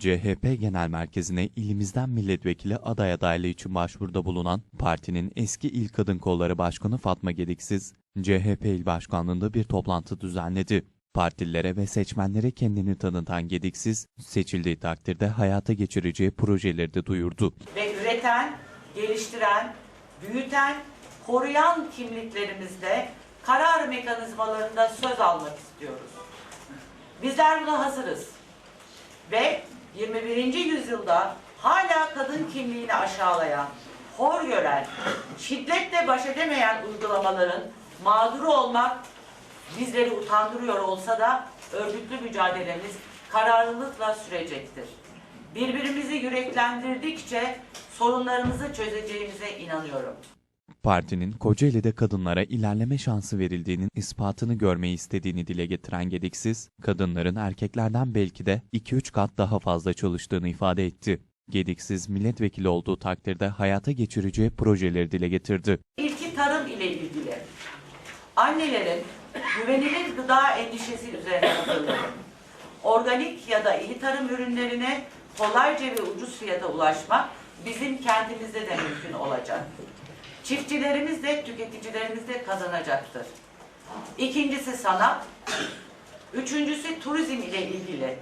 CHP Genel Merkezi'ne ilimizden milletvekili aday adaylığı için başvuruda bulunan partinin eski İl Kadın Kolları Başkanı Fatma Gediksiz, CHP İl Başkanlığı'nda bir toplantı düzenledi. Partililere ve seçmenlere kendini tanıtan Gediksiz, seçildiği takdirde hayata geçireceği projeleri de duyurdu. ve üreten, geliştiren, büyüten, koruyan kimliklerimizde karar mekanizmalarında söz almak istiyoruz. Bizler buna hazırız. Ve 21. yüzyılda hala kadın kimliğini aşağılayan, hor gören, şiddetle baş edemeyen uygulamaların mağduru olmak bizleri utandırıyor olsa da örgütlü mücadelemiz kararlılıkla sürecektir. Birbirimizi yüreklendirdikçe sorunlarımızı çözeceğimize inanıyorum. Partinin Kocaeli'de kadınlara ilerleme şansı verildiğinin ispatını görmeyi istediğini dile getiren Gediksiz, kadınların erkeklerden belki de 2-3 kat daha fazla çalıştığını ifade etti. Gediksiz milletvekili olduğu takdirde hayata geçireceği projeleri dile getirdi. İlki tarım ile ilgili. Annelerin güvenilir gıda endişesi üzerine. Organik ya da iyi tarım ürünlerine kolayca ve ucuz fiyata ulaşmak bizim kentimizde de mümkün olacak. Çiftçilerimiz de tüketicilerimiz de kazanacaktır. İkincisi sanat, üçüncüsü turizm ile ilgili